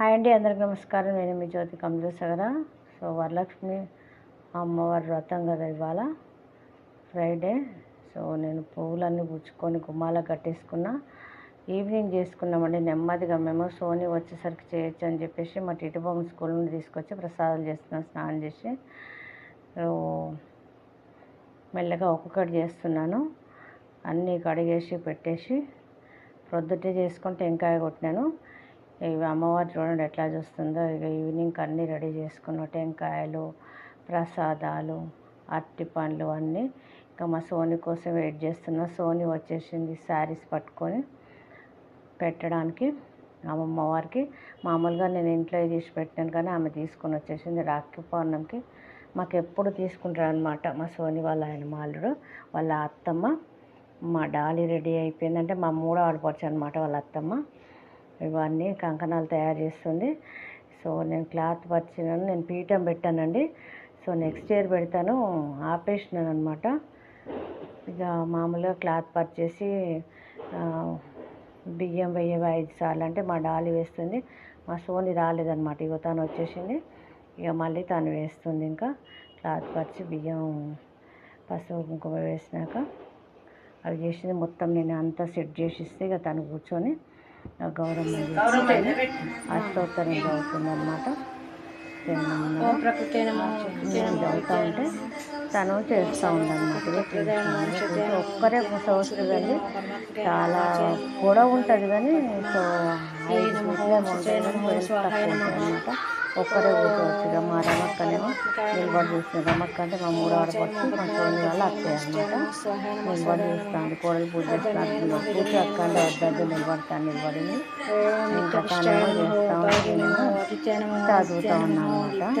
Hi అండి అందరికి నమస్కారం. నేను మీ జ్యోతి కమలేశ్వర సో వరలక్ష్మి అమ్మవారి వ్రతం కదా ఇవాళ. ఫ్రైడే సో నేను పువ్వులన్నీ పుచ్చుకొని గుమ్మాల కట్టేసుకున్నా. ఈవినింగ్ చేసుకున్నామండి. నెమ్మదిగా మేము సోనీ వచ్చేసరికి చేయొచ్చు అని చెప్పేసి మా టిటిబొమ్మ స్కూల్ నుండి తీసుకొచ్చి ప్రసాదాలు చేస్తున్నాం స్నానం చేసి. మెల్లగా ఒక్కొక్కటి చేస్తున్నాను. అన్నీ కడిగేసి పెట్టేసి ప్రొద్దుటే చేసుకుంటే టెంకాయ కొట్టినాను. ఇవి అమ్మవారు చూడండి ఎట్లా చూస్తుందో. ఇక ఈవినింగ్ అన్నీ రెడీ చేసుకున్న టెంకాయలు ప్రసాదాలు అరటి పండ్లు అన్నీ. ఇంకా మా సోని కోసం వెయిట్ చేస్తున్నా. సోని వచ్చేసింది శారీస్ పట్టుకొని పెట్టడానికి అమ్మవారికి. మామూలుగా నేను ఇంట్లో తీసి పెట్టాను కానీ ఆమె తీసుకొని వచ్చేసింది రాఖీ పౌర్ణమికి. మాకు ఎప్పుడు తీసుకుంటారు అనమాట మా సోని వాళ్ళ ఆయన మాలుడు వాళ్ళ అత్తమ్మ. మా డాలీ రెడీ అయిపోయిందంటే మా మూడో ఆడపడుచు అనమాట వాళ్ళ అత్తమ్మ. ఇవన్నీ కంకణాలు తయారు చేస్తుంది. సో నేను క్లాత్ పరిచినాను నేను పీఠం పెట్టానండి. సో నెక్స్ట్ ఇయర్ పెడతాను. ఆపేసినాను అనమాట ఇక మామూలుగా క్లాత్ పర్చేసి బియ్యం వెయ్యవి ఐదు సార్లు అంటే మా డాలి వేస్తుంది. మా సోని రాలేదనమాట ఇక తను వచ్చేసింది. ఇక మళ్ళీ తను వేస్తుంది ఇంకా. క్లాత్ పరిచి బియ్యం పసుపు కుంకుమ వేసినాక. అవి చేసింది మొత్తం నేను అంతా సెట్ చేసి ఇస్తే ఇక తను కూర్చొని గౌరవం అష్టోత్తరం చదువుతుంది అనమాట చదువుతూ ఉంటే తను చేస్తూ ఉందన్నమాట. ఒక్కరే కూర్చోవచ్చు కానీ చాలా పొడవు ఉంటుంది కానీ సో ఐదు అనమాట ఒక్కరే కూర్చోవచ్చు. ఇక మా రమక్కనేమో నిలబడి చూస్తుంది. రమక్క అంటే మా మూడు ఆడపడుచు మా సోని వాళ్ళ అత్తయ్య అనమాట నిలబడి చూస్తాను కోడలు పూజ చేస్తాను పూజ అక్క అంటే వద్దద్దు నిలబడతాను నిలబడింది ఇంకా తనేమో చేస్తాం చదువుతూ ఉన్నాను అనమాట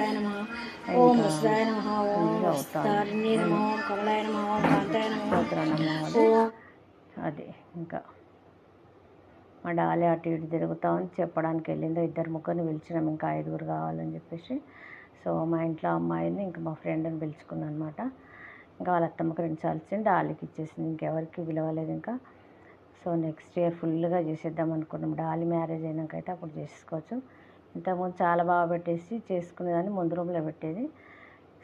అది ఇంకా మా డాలి అటు ఇటు తిరుగుతామని చెప్పడానికి వెళ్ళిందో ఇద్దరు ముగ్గురిని పిలిచినాం ఇంకా ఐదుగురు కావాలని చెప్పేసి. సో మా ఇంట్లో అమ్మాయిని ఇంకా మా ఫ్రెండ్ని పిలుచుకున్నాను అనమాట ఇంకా వాళ్ళ అత్తమ్మకి రెండు సార్లు ఇచ్చింది డాలీకి ఇచ్చేసింది ఇంకెవరికి పిలవలేదు ఇంకా. సో నెక్స్ట్ ఇయర్ ఫుల్గా చేసేద్దాం అనుకున్నాం. డాలి మ్యారేజ్ అయినాకైతే అప్పుడు చేసుకోవచ్చు. ఇంతకుముందు చాలా బాగా పెట్టేసి చేసుకునేదాన్ని ముందు రూమ్లో పెట్టేది.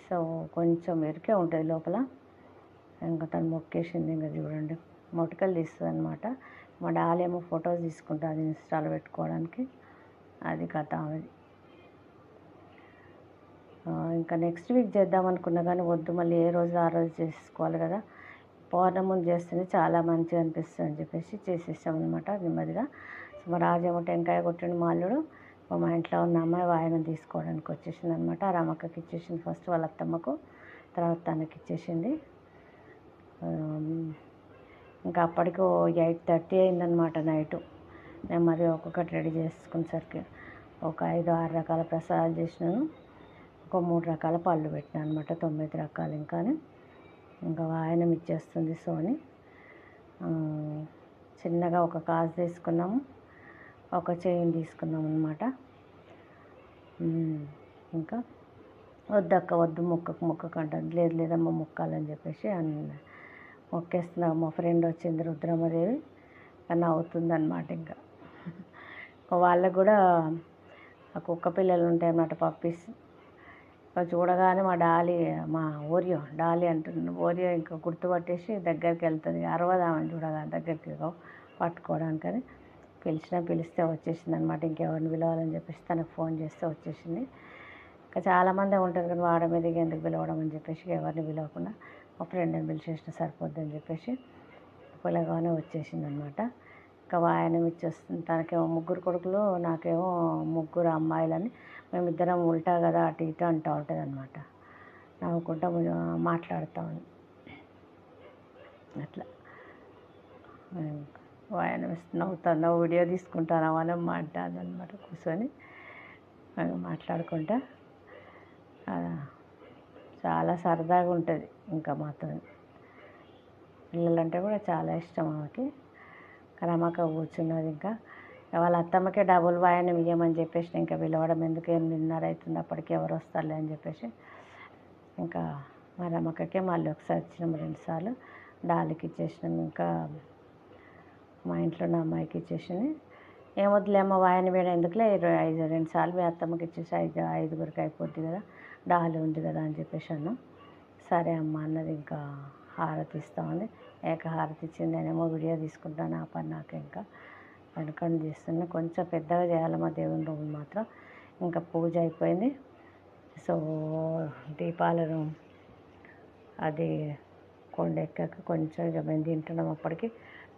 సో కొంచెం ఎరికే ఉంటుంది లోపల. ఇంకా తను మొక్కేసింది ఇంకా చూడండి. మొటికలు తీస్తుంది అనమాట మా డాలేమో ఫొటోస్ తీసుకుంటుంది ఇన్స్టాలో పెట్టుకోవడానికి. అది కథ ఆమెది. ఇంకా నెక్స్ట్ వీక్ చేద్దాం అనుకున్నా కానీ వద్దు మళ్ళీ ఏ రోజు ఆ రోజు చేసుకోవాలి కదా. పౌర్ణమి చేస్తేనే చాలా మంచిగా అనిపిస్తుంది అని చెప్పేసి చేసేసాం అనమాట నెమ్మదిగా. సో మా రాజేమో టెంకాయ కొట్టిండు మా అల్లుడు. మా ఇంట్లో ఉన్న అమ్మాయి వాయనం తీసుకోవడానికి వచ్చేసింది అనమాట ఆ ఇచ్చేసింది ఫస్ట్ వాళ్ళ అత్తమ్మకు తర్వాత తనకి ఇచ్చేసింది. ఇంకా అప్పటికి ఎయిట్ థర్టీ అయిందనమాట నైటు. నేను మరి ఒక్కొక్కటి రెడీ చేసుకునేసరికి ఒక ఐదు ఆరు రకాల ప్రసాదాలు చేసినాను. ఒక మూడు రకాల పళ్ళు పెట్టినాను అనమాట తొమ్మిది రకాలు ఇంకా ఇంకా వాయనం ఇచ్చేస్తుంది సోని. చిన్నగా ఒక కాజు తీసుకున్నాము ఒక చైన్ తీసుకున్నాం అనమాట ఇంకా వద్దక్క వద్దు మొక్కకు మొక్కకు అంటుంది. లేదు లేదమ్మ మొక్కాలని చెప్పేసి అన్న మొక్కేస్తున్నా మా ఫ్రెండ్ వచ్చింది రుద్రమదేవి. అవుతుందన్నమాట ఇంకా. వాళ్ళకు కూడా కుక్క పిల్లలు ఉంటాయి అన్నమాట పప్పీస్ చూడగానే మా డాలి మా ఓరియో డాలి అంటుంది. ఓరియో ఇంకా గుర్తుపట్టేసి దగ్గరికి వెళ్తుంది. అరవదామని చూడగానే దగ్గరికి పట్టుకోవడానికని పిలిచినా పిలిస్తే వచ్చేసింది అనమాట ఇంకెవరిని పిలవాలని చెప్పేసి తనకు ఫోన్ చేస్తే వచ్చేసింది. ఇంకా చాలామంది ఉంటారు కానీ వాడ మీదకి ఎందుకు పిలవడం అని చెప్పేసి ఎవరిని పిలవకుండా మా ఫ్రెండ్ని పిలిచేసిన సరిపోద్దని చెప్పేసి పిలగానే వచ్చేసింది అనమాట ఇంకా వాయనం ఇచ్చేస్తుంది. తనకేమో ముగ్గురు కొడుకులు నాకేమో ముగ్గురు అమ్మాయిలని. మేమిద్దరం ఉల్టా కదా అటు ఇటు అంటూ ఉంటుంది అనమాట నవ్వుకుంటా మాట్లాడుతామని అట్లా. వాయనం నవ్వుతాను వీడియో తీసుకుంటాను అని మాట్లాడదు అనమాట కూర్చొని. మాట్లాడుకుంటా. చాలా సరదాగా ఉంటుంది ఇంకా మాతో పిల్లలంటే కూడా చాలా ఇష్టం ఆమెకి. రమక కూర్చున్నది ఇంకా. వాళ్ళ అత్తమ్మకే డబుల్ వాయనం ఇవ్వమని చెప్పేసి ఇంకా పిలవడం ఎందుకు? ఎనిమిదిన్నర అవుతుంది? అప్పటికి ఎవరు వస్తారులే అని చెప్పేసి. ఇంకా మా రమకకే మళ్ళీ ఒకసారి ఇచ్చినాం రెండుసార్లు డాలికి ఇచ్చేసినాం ఇంకా మా ఇంట్లో ఉన్న అమ్మాయికి ఇచ్చేసి ఏం వద్దులేమ్మ వాయన వేడ ఎందుకులే? ఇరవై ఐదు రెండు సార్లు మీ అత్తమ్మకి ఇచ్చేసి ఐదు ఐదుగురికి అయిపోద్ది కదా డాలు ఉంది కదా అని చెప్పేసి అన్న సరే అమ్మ అన్నది ఇంకా హారతి ఇస్తామని ఉంది. ఏక హారతి ఇచ్చింది నేనేమో వీడియో తీసుకుంటాను ఆ పని నాకు ఇంకా వెనకండి చేస్తున్నా. కొంచెం పెద్దగా చేయాలి మా దేవుని రూమ్ మాత్రం. ఇంకా పూజ అయిపోయింది. సో దీపాలను అది కొండ ఎక్కాక కొంచెం ఇక మేము తింటున్నాం అప్పటికి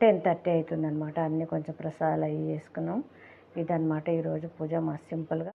టెన్ థర్టీ అవుతుందన్నమాట. అన్నీ కొంచెం ప్రసాదాలు అవి చేసుకున్నాం. ఇదన్నమాట ఈరోజు పూజ మా సింపుల్గా.